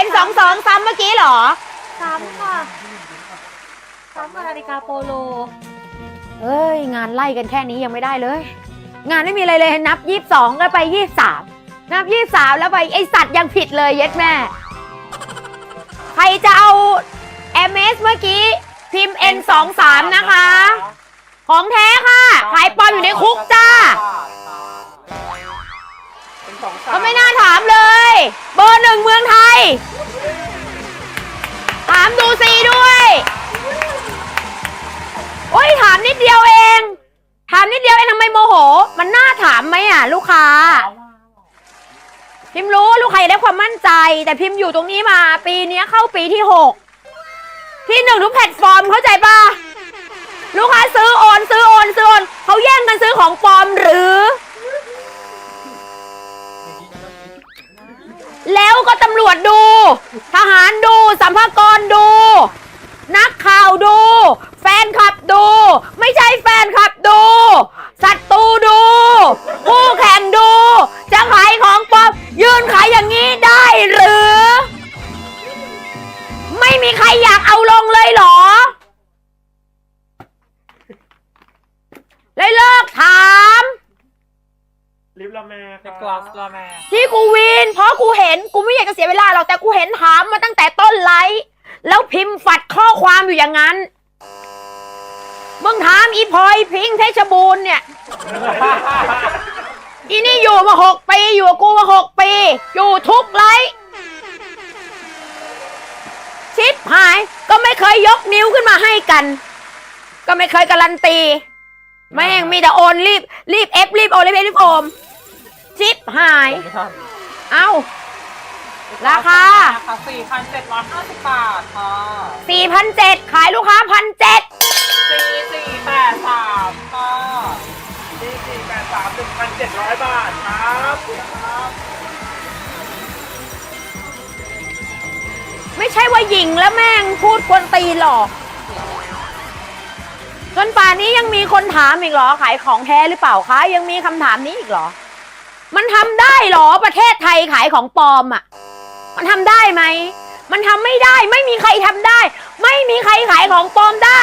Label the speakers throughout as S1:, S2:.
S1: องสองซ้ำเมื่อกี้เหรอ
S2: ซ้ำค่ะ ซ้ำกับนาฬิกาโปโล
S1: เอ้ย งานไล่กันแค่นี้ยังไม่ได้เลย งานไม่มีอะไรเลยนับยี่สิบสองแล้วไปยี่สามนับยี่สามแล้วไปไอสัตว์ยังผิดเลยเย็ดแม่ ใครจะเอา MS เมื่อกี้พิมพ์ N สองสามนะคะ ของแท้ค่ะ ขายปลอมอยู่ในคุกจ้า ก็ไม่น่าถามเลย เบอร์หนึ่งเมืองไทย ถามดูซีด้วย โอ้ยถามนิดเดียวเอง ถามนิดเดียวเองทำไมโมโห มันน่าถามไหมอะ ลูกค้า พิมรู้ลูกค้าอยากได้ความมั่นใจ แต่พิมพ์อยู่ตรงนี้มา ปีนี้เข้าปีที่หกที่หนึ่งทุกแพลตฟอร์มเข้าใจปะลูกค้าซื้อโอนซื้อโอนซื้อโอนเขาแย่งกันซื้อของปลอมหรือ ทหารดูสัมภากรดู นักข่าวดู แฟนคลับดู ไม่ใช่แฟนคลับดู
S3: แม่
S4: ใน
S3: ค่ะ
S4: กลอสละแม่
S1: ที่กูวินเพราะกูเห็นกูไม่อยากจะเสียเวลาหรอกแต่กูเห็นถามมาตั้งแต่ต้นไลฟ์แล้วพิมพ์ฝัดข้อความอยู่อย่างนั้น มึงถามอีพลอยพิงค์เพชรบูรณ์เนี่ย อีนี่อยู่มาหกปี อยู่กับกูมาหกปี อยู่ทุกไลฟ์ชิปหายก็ไม่เคยยกนิ้วขึ้นมาให้กัน ก็ไม่เคยการันตี แม่งมีแต่โอนรีบ รีบเอฟรีบโอนรีบเอฟรีบโอม ชิปหาย
S4: ไม่ใช่
S1: เอ้า ราคา
S4: ค่ะ4,750 บาทค่ะ
S1: 4,700ขายลูกค้า1,700
S4: 4483ค่ะ
S3: ที่สี่แปดสามหนึ่งพันเจ็ดร้อยบาทครับ
S1: ไม่ใช่ว่าหญิงแล้วแม่งพูดควนตีนหรอกจนป่านนี้ยังมีคนถามอีกเหรอ ขายของแท้หรือเปล่าคะ ยังมีคำถามนี้อีกเหรอ มันทำได้เหรอประเทศไทยขายของปลอมอะ มันทำได้ไหม มันทำไม่ได้ ไม่มีใครทำได้ ไม่มีใครขายของปลอมได้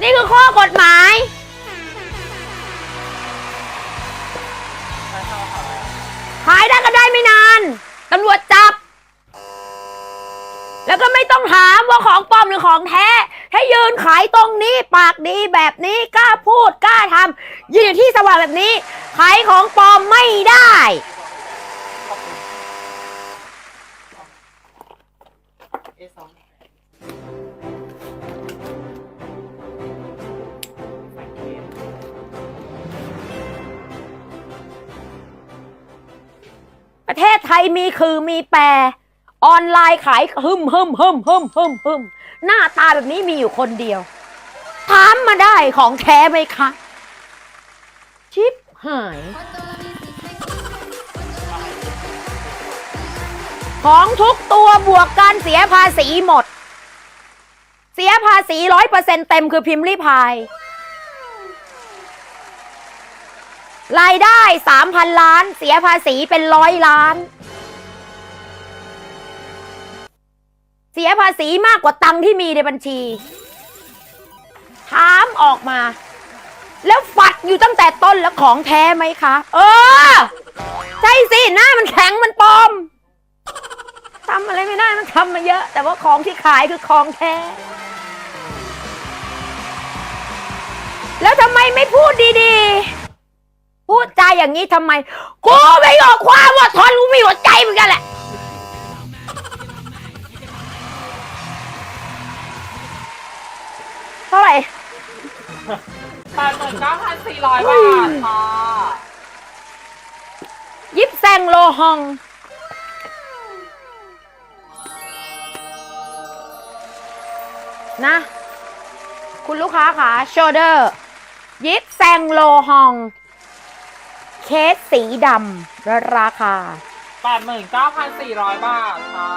S1: นี่คือข้อกฎหมาย ขายได้ก็ได้ไม่นานตำรวจจับ แล้วก็ไม่ต้องถามว่าของปลอมหรือของแท้ ให้ยืนขายตรงนี้ปากดีแบบนี้กล้าพูดกล้าทำยืนอยู่ที่สว่างแบบนี้ ขายของปลอมไม่ได้ ประเทศไทยมีคือมีแปร ออนไลน์ขายฮึมฮึมฮึมฮึมฮึมฮึม หน้าตาแบบนี้มีอยู่คนเดียว ถามมาได้ของแท้ไหมคะ ชิปหาย ของทุกตัวบวกการเสียภาษีหมด เสียภาษีร้อยเปอร์เซ็นเต็มคือพิมพ์รีพาย รายได้สามพันล้าน เสียภาษีเป็นร้อยล้าน เสียภาษีมากกว่าตังค์ที่มีในบัญชี ถามออกมา แล้วฝัดอยู่ตั้งแต่ต้นแล้วของแท้ไหมคะ เออ ใช่สิ หน้ามันแข็งมันปลอมทำอะไรไม่ได้มันทำมาเยอะ แต่ว่าของที่ขายคือของแท้ แล้วทำไมไม่พูดดีๆ พูดจาอย่างนี้ทำไม กูไม่ยอมความว่าทนกูมีหัวใจเหมือนกันแหละ เท่าไหร่
S4: 89,400บาทค่ะ
S1: ยิปแซงโลฮอง นะ คุณลูกค้าค่ะโชเดอร์ ยิปแซงโลฮอง เคสสีดำและราคา
S4: 89,400บาทค่ะ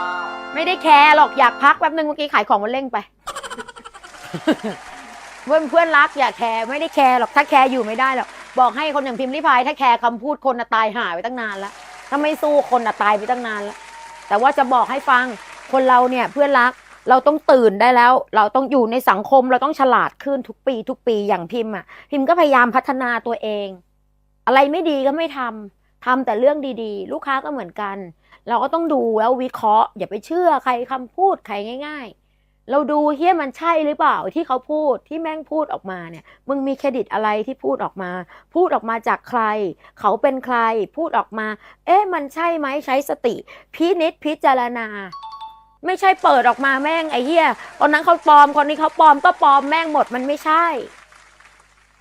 S1: ไม่ได้แคร์หรอกอยากพักแป๊บนึงเมื่อกี้ขายของมันเร่งไป เพื่อนเพื่อนรักอย่าแคร์ไม่ได้แคร์หรอกถ้าแคร์อยู่ไม่ได้หรอกบอกให้คนอย่างพิมพ์ริพายถ้าแคร์คำพูดคนน่ะตายหายไปตั้งนานแล้วถ้าไม่สู้คนน่ะตายไปตั้งนานแล้วแต่ว่าจะบอกให้ฟังคนเราเนี่ยเพื่อนรักเราต้องตื่นได้แล้ว เราต้องอยู่ในสังคมเราต้องฉลาดขึ้นทุกปี ทุกปีอย่างพิมพ์อะ พิมพ์ก็พยายามพัฒนาตัวเอง อะไรไม่ดีก็ไม่ทำทำแต่เรื่องดีๆ ลูกค้าก็เหมือนกัน เราก็ต้องดูแล้ววิเคราะห์ อย่าไปเชื่อใครคำพูดใครง่าย ๆ เราดูเฮียมันใช่หรือเปล่าที่เขาพูดที่แม่งพูดออกมาเนี่ย มึงมีเครดิตอะไรที่พูดออกมา พูดออกมาจากใคร เขาเป็นใคร พูดออกมา เอ๊ะมันใช่ไหมใช้สติ พินิจพิจารณา ไม่ใช่เปิดออกมาแม่งไอ้เหี้ยตอนนั้นเขาปลอมคนนี้เขาปลอมก็ปลอมแม่งหมดมันไม่ใช่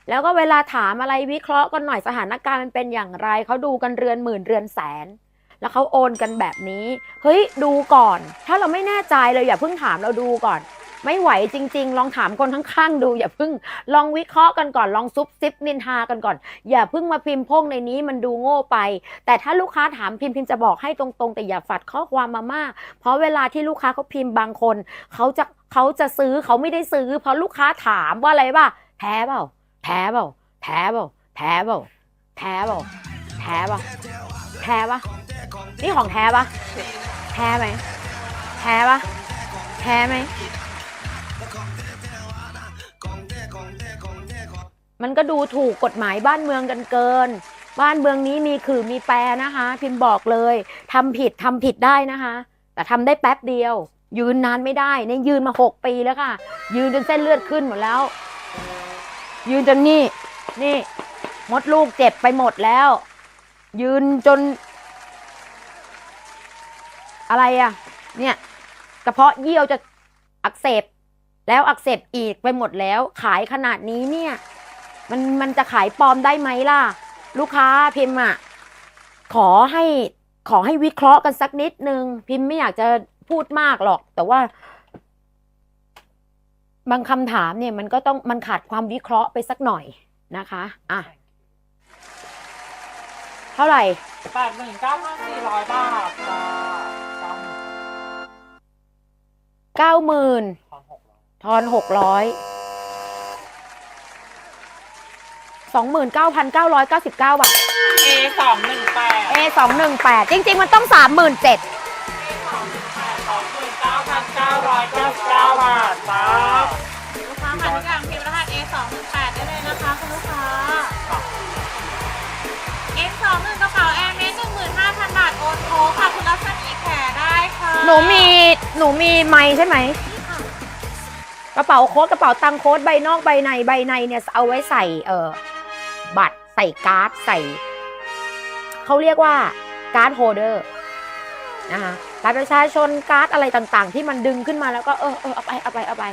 S1: แล้วก็เวลาถามอะไรวิเคราะห์กันหน่อยสถานการณ์มันเป็นอย่างไรเขาดูกันเรือนหมื่นเรือนแสน แล้วเขาโอนกันแบบนี้ เฮ้ยดูก่อน ถ้าเราไม่แน่ใจเลยอย่าเพิ่งถามเราดูก่อน ไม่ไหวจริง ๆ ลองถามคนข้างๆดู อย่าเพิ่งลองวิเคราะห์กันก่อนลองซุบซิบนินทากันก่อน อย่าเพิ่งมาพิมพ์พงในนี้มันดูโง่ไป แต่ถ้าลูกค้าถามพิมพ์พิมพ์จะบอกให้ตรงๆ แต่อย่าฝัดข้อความมามาก เพราะเวลาที่ลูกค้าเขาพิมพ์บางคนเขาจะเขาจะซื้อเขาไม่ได้ซื้อ เพราะลูกค้าถามว่าอะไรป่ะแท้เปล่าแท้เปล่าแท้เปล่าแท้เปล่าแท้เปล่า แท้ปล่าแท้ปะนี่ของแท้ปะแท้ไหมแท้ปะแท้ไหมมันก็ดูถูกกฎหมายบ้านเมืองกันเกิน บ้านเมืองนี้มีขื่อมีแปรนะคะ พิมพ์บอกเลยทำผิดทำผิดได้นะคะ แต่ทำได้แป๊บเดียว ยืนนานไม่ได้เนี่ยยืนมาหกปีแล้วค่ะ ยืนจนเส้นเลือดขึ้นหมดแล้ว ยืนจนนี่นี่มดลูกเจ็บไปหมดแล้ว ยืนจน อะไรอะเนี่ยกระเพาะเยี่ยวจะอักเสบ แล้วอักเสบอีกไปหมดแล้ว ขายขนาดนี้เนี่ย มันมันจะขายปลอมได้ไหมล่ะ ลูกค้าพิมพ์อะขอให้ขอให้วิเคราะห์กันสักนิดนึง พิมพ์ไม่อยากจะพูดมากหรอก แต่ว่า บางคำถามเนี่ยมันก็ต้องมันขาดความวิเคราะห์ไปสักหน่อยนะคะ อะ เท่าไหร่
S4: แปดหมื่นเก้าพันสี่ร้อยบาทค่ะ
S1: เก้าหมื่น
S4: ทอนหกร้อย
S1: ทอนหกร้อยสองหมื่นเก้าพันเก้าร้อยเก้าสิบเก้าบาท
S4: เอสองหนึ่งแปด
S1: A สองหนึ่งแปดจริง ๆ มันต้องสามหมื่นเจ็ด
S4: สองหมื่นเก้าพันเก้าร้อยเก้าสิบเก้า
S2: รัศมีแขได้ค่ะ
S1: หนูมีหนูมีไม้ใช่ไหมกระเป๋าโค้ดกระเป๋าตังค์โค้ดใบนอกใบในใบในเนี่ยเอาไว้ใส่เออบัตรใส่การ์ดใส่เขาเรียกว่าการ์ดโฮเดอร์นะคะบัตรประชาชนการ์ดอะไรต่างๆ ที่มันดึงขึ้นมาแล้วก็เออเออเอาไปเอาไปเอาไป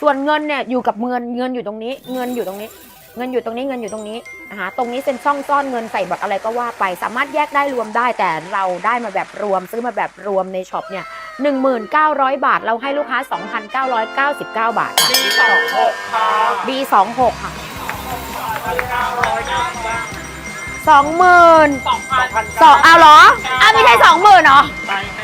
S1: ส่วนเงินเนี่ยอยู่กับเงินเงินอยู่ตรงนี้ เงินอยู่ตรงนี้ เงินอยู่ตรงนี้เงินอยู่ตรงนี้นะคะตรงนี้เป็นช่องซ่อนเงินใส่บัตรอะไรก็ว่าไป สามารถแยกได้รวมได้ แต่เราได้มาแบบรวม ซื้อมาแบบรวมในช็อปเนี่ย1,900 บาท เราให้ลูกค้า 2,999 บาทค่ะ
S4: ปีสองหกค่ะ
S1: B26 ค่ะ
S4: พันเก้าร้อยเก้าสิบเก้า
S1: 20,000
S4: สองพัน
S1: สองเอาเหรออ้าวไม่ใช่20,000เหรอ
S4: ไปแม่